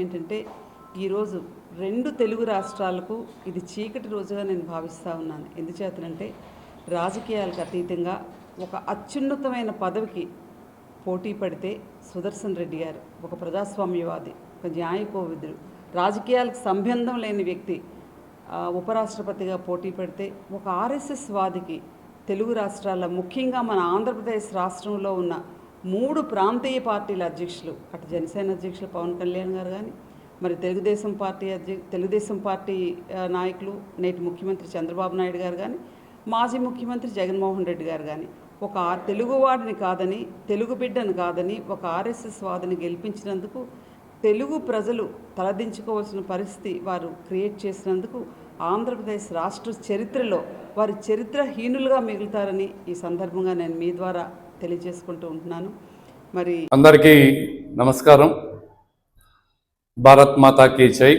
ఏంటంటే ఈరోజు రెండు తెలుగు రాష్ట్రాలకు ఇది చీకటి రోజుగా నేను భావిస్తూ ఉన్నాను. ఎందుచేతనంటే రాజకీయాలకు అతీతంగా ఒక అత్యున్నతమైన పదవికి పోటీ పడితే సుదర్శన్ రెడ్డి గారు ఒక ప్రజాస్వామ్యవాది ఒక న్యాయకోవిదుడు. రాజకీయాలకు సంబంధం లేని వ్యక్తి ఉపరాష్ట్రపతిగా పోటీ పడితే ఒక ఆర్ఎస్ఎస్ వాదికి తెలుగు రాష్ట్రాల ముఖ్యంగా మన ఆంధ్రప్రదేశ్ రాష్ట్రంలో ఉన్న మూడు ప్రాంతీయ పార్టీల అధ్యక్షులు అటు జనసేన అధ్యక్షులు పవన్ కళ్యాణ్ గారు కానీ మరి తెలుగుదేశం పార్టీ అధ్య తెలుగుదేశం పార్టీ నాయకులు నేటి ముఖ్యమంత్రి చంద్రబాబు నాయుడు గారు కానీ మాజీ ముఖ్యమంత్రి జగన్మోహన్ రెడ్డి గారు కానీ ఒక తెలుగువాడిని కాదని తెలుగు బిడ్డను కాదని ఒక ఆర్ఎస్ఎస్ వాదిని గెలిపించినందుకు తెలుగు ప్రజలు తలదించుకోవాల్సిన పరిస్థితి వారు క్రియేట్ చేసినందుకు ఆంధ్రప్రదేశ్ రాష్ట్ర చరిత్రలో వారి చరిత్రహీనులుగా మిగులుతారని ఈ సందర్భంగా నేను మీ ద్వారా తెలియజేసుకుంటూ ఉంటున్నాను. మరి అందరికీ నమస్కారం. భారత్ మాతాకి జై.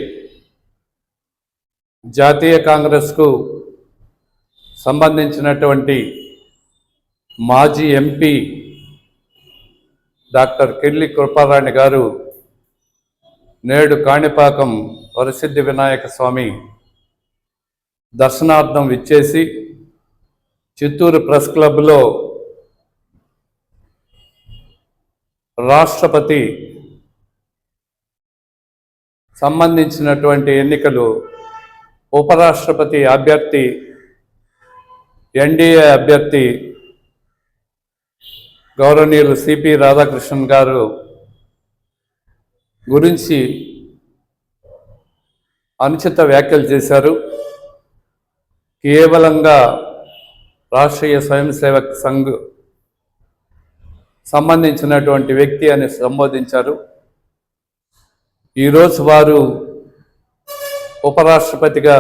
జాతీయ కాంగ్రెస్కు సంబంధించినటువంటి మాజీ ఎంపీ డాక్టర్ కిర్లి కృపారాణి గారు నేడు కాణిపాకం వరసిద్ధి వినాయక స్వామి దర్శనార్థం విచ్చేసి చిత్తూరు ప్రెస్ క్లబ్లో రాష్ట్రపతి సంబంధించినటువంటి ఎన్నికలు ఉపరాష్ట్రపతి అభ్యర్థి ఎన్డీఏ అభ్యర్థి గౌరవనీయులు సిపి రాధాకృష్ణన్ గారు గురించి అనుచిత వ్యాఖ్యలు చేశారు. కేవలంగా రాష్ట్రీయ స్వయం సేవక్ సంఘ్ సంబంధించినటువంటి వ్యక్తి అని సంబోధించారు. ఈరోజు వారు ఉపరాష్ట్రపతిగా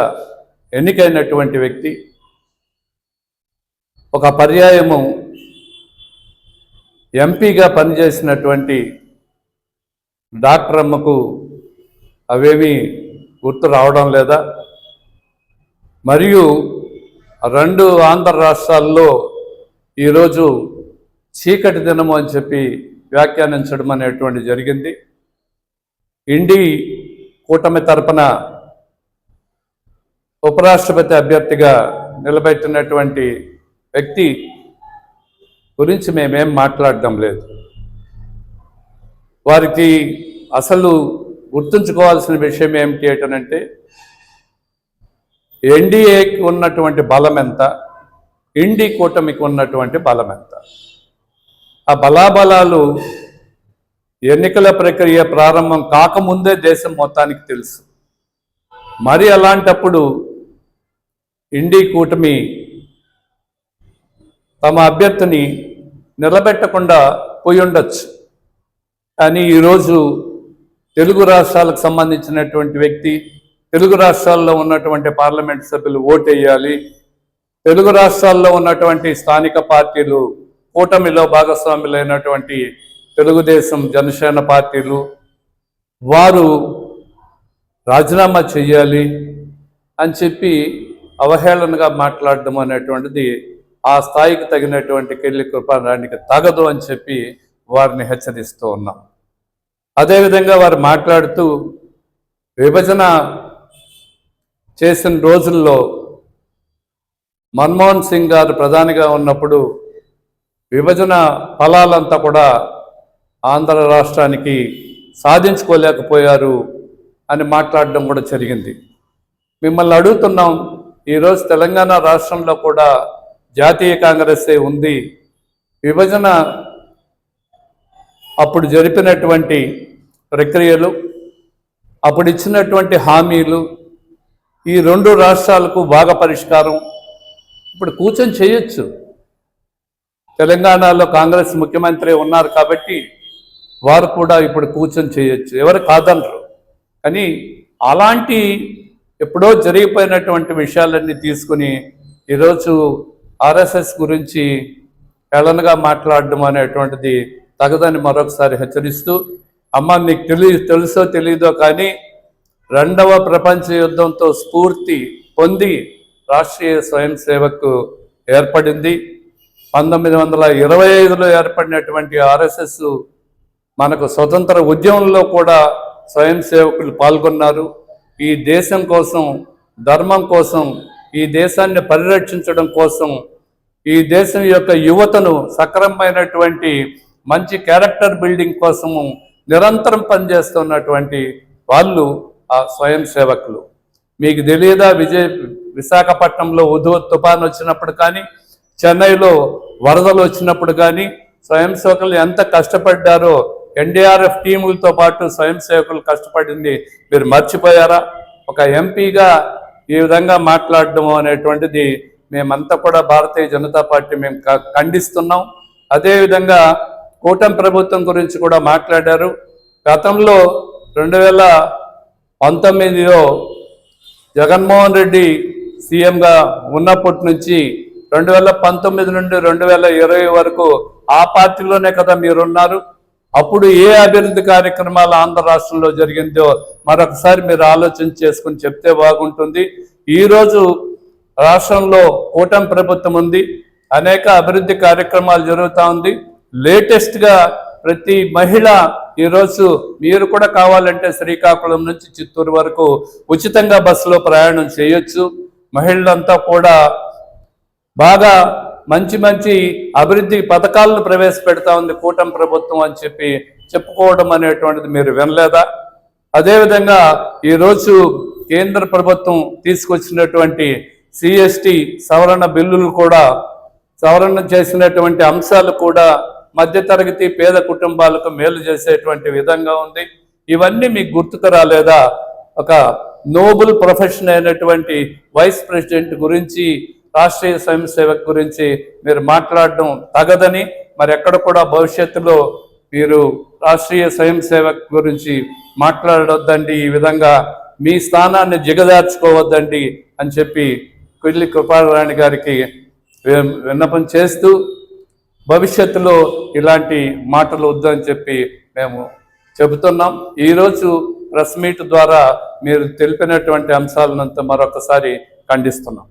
ఎన్నికైనటువంటి వ్యక్తి. ఒక పర్యాయము ఎంపీగా పనిచేసినటువంటి డాక్టర్ అమ్మకు అవేమీ గుర్తు రావడం లేదా? మరియు రెండు ఆంధ్ర రాష్ట్రాల్లో ఈరోజు చీకటి దినము అని చెప్పి వ్యాఖ్యానించడం అనేటువంటి జరిగింది. ఇండి కూటమి తరపున ఉపరాష్ట్రపతి అభ్యర్థిగా నిలబెట్టినటువంటి వ్యక్తి గురించి మేమేం మాట్లాడడం లేదు. వారికి అసలు గుర్తుంచుకోవాల్సిన విషయం ఏమిటి ఏంటంటే ఎన్డీఏకి ఉన్నటువంటి బలం ఎంత? ఇండి కూటమికి ఉన్నటువంటి బలం ఎంత? ఆ బలాబలాలు ఎన్నికల ప్రక్రియ ప్రారంభం కాకముందే దేశం మొత్తానికి తెలుసు. మరి అలాంటప్పుడు ఇండి కూటమి తమ అభ్యర్థిని నిలబెట్టకుండా పోయి ఉండొచ్చు. కానీ ఈరోజు తెలుగు రాష్ట్రాలకు సంబంధించినటువంటి వ్యక్తి తెలుగు రాష్ట్రాల్లో ఉన్నటువంటి పార్లమెంట్ సభ్యులు ఓటేయాలి తెలుగు రాష్ట్రాల్లో ఉన్నటువంటి స్థానిక పార్టీలు కూటమిలో భాగస్వాములైనటువంటి తెలుగుదేశం జనసేన పార్టీలు వారు రాజీనామా చెయ్యాలి అని చెప్పి అవహేళనగా మాట్లాడడం అనేటువంటిది ఆ స్థాయికి తగినటువంటి కెళ్ళి కృపారానికి తగదు అని చెప్పి వారిని హెచ్చరిస్తూ ఉన్నాం. అదేవిధంగా వారు మాట్లాడుతూ విభజన చేసిన రోజుల్లో మన్మోహన్ సింగ్ గారు ప్రధానిగా ఉన్నప్పుడు విభజన ఫలాలంతా కూడా ఆంధ్ర రాష్ట్రానికి సాధించుకోలేకపోయారు అని మాట్లాడడం కూడా జరిగింది. మిమ్మల్ని అడుగుతున్నాం ఈరోజు తెలంగాణ రాష్ట్రంలో కూడా జాతీయ కాంగ్రెస్ ఉంది. విభజన అప్పుడు జరిపినటువంటి ప్రక్రియలు అప్పుడు ఇచ్చినటువంటి హామీలు ఈ రెండు రాష్ట్రాలకు బాగా పరిష్కారం. ఇప్పుడు కూర్చొని చేయొచ్చు. తెలంగాణలో కాంగ్రెస్ ముఖ్యమంత్రి ఉన్నారు కాబట్టి వారు కూడా ఇప్పుడు కూర్చొని చేయొచ్చు. ఎవరు కాదనరు. కానీ అలాంటి ఎప్పుడో జరిగిపోయినటువంటి విషయాలన్నీ తీసుకుని ఈరోజు ఆర్ఎస్ఎస్ గురించి హేళనగా మాట్లాడడం అనేటువంటిది తగదని మరొకసారి హెచ్చరిస్తూ అమ్మ నీకు తెలి తెలుసో తెలియదో కానీ రెండవ ప్రపంచ యుద్ధంతో స్ఫూర్తి పొంది రాష్ట్రీయ స్వయం సేవకు ఏర్పడింది. పంతొమ్మిది వందల ఇరవై ఐదులో ఏర్పడినటువంటి ఆర్ఎస్ఎస్ మనకు స్వతంత్ర ఉద్యమంలో కూడా స్వయం సేవకులు పాల్గొన్నారు. ఈ దేశం కోసం ధర్మం కోసం ఈ దేశాన్ని పరిరక్షించడం కోసం ఈ దేశం యొక్క యువతను సక్రమమైనటువంటి మంచి క్యారెక్టర్ బిల్డింగ్ కోసము నిరంతరం పనిచేస్తున్నటువంటి వాళ్ళు ఆ స్వయం సేవకులు. మీకు తెలియదా విజయ విశాఖపట్నంలో ఉధు తుఫాన్ వచ్చినప్పుడు కానీ చెన్నైలో వరదలు వచ్చినప్పుడు కానీ స్వయం సేవకులు ఎంత కష్టపడ్డారో ఎన్డీఆర్ఎఫ్ టీములతో పాటు స్వయం సేవకులు కష్టపడింది. మీరు మర్చిపోయారా? ఒక ఎంపీగా ఈ విధంగా మాట్లాడడం అనేటువంటిది మేమంతా కూడా భారతీయ జనతా పార్టీ మేము క- ఖండిస్తున్నాం. అదేవిధంగా కూటమి ప్రభుత్వం గురించి కూడా మాట్లాడారు. గతంలో రెండు వేల పంతొమ్మిదిలో జగన్మోహన్ రెడ్డి సీఎంగా ఉన్నప్పటి నుంచి రెండు వేల పంతొమ్మిది నుండి రెండు వేల ఇరవై వరకు ఆ పార్టీలోనే కదా మీరున్నారు. అప్పుడు ఏ అభివృద్ధి కార్యక్రమాలు ఆంధ్ర రాష్ట్రంలో జరిగిందో మరొకసారి మీరు ఆలోచన చేసుకుని చెప్తే బాగుంటుంది. ఈరోజు రాష్ట్రంలో కూటమి ప్రభుత్వం ఉంది. అనేక అభివృద్ధి కార్యక్రమాలు జరుగుతూ ఉంది. లేటెస్ట్గా ప్రతి మహిళ ఈరోజు మీరు కూడా కావాలంటే శ్రీకాకుళం నుంచి చిత్తూరు వరకు ఉచితంగా బస్సులో ప్రయాణం చేయొచ్చు. మహిళలంతా కూడా బాగా మంచి మంచి అభివృద్ధి పథకాలను ప్రవేశపెడతా ఉంది కూటమి ప్రభుత్వం అని చెప్పి చెప్పుకోవడం అనేటువంటిది మీరు వినలేదా? అదేవిధంగా ఈరోజు కేంద్ర ప్రభుత్వం తీసుకొచ్చినటువంటి సిఎస్టి సవరణ బిల్లులు కూడా సవరణ చేసినటువంటి అంశాలు కూడా మధ్యతరగతి పేద కుటుంబాలకు మేలు చేసేటువంటి విధంగా ఉంది. ఇవన్నీ మీకు గుర్తుకు రాలేదా? ఒక నోబుల్ ప్రొఫెషన్ అయినటువంటి వైస్ ప్రెసిడెంట్ గురించి రాష్ట్రీయ స్వయం సేవక్ గురించి మీరు మాట్లాడడం తగదని మరి ఎక్కడ కూడా భవిష్యత్తులో మీరు రాష్ట్రీయ స్వయం సేవక్ గురించి మాట్లాడొద్దండి ఈ విధంగా మీ స్థానాన్ని జిగదార్చుకోవద్దండి అని చెప్పి కొల్లి కృపారాణి గారికి విన్నపం చేస్తూ భవిష్యత్తులో ఇలాంటి మాటలు వద్దని చెప్పి మేము చెబుతున్నాం. ఈరోజు ప్రెస్ మీట్ ద్వారా మీరు తెలిపినటువంటి అంశాలనంతా మరొకసారి ఖండిస్తున్నాం.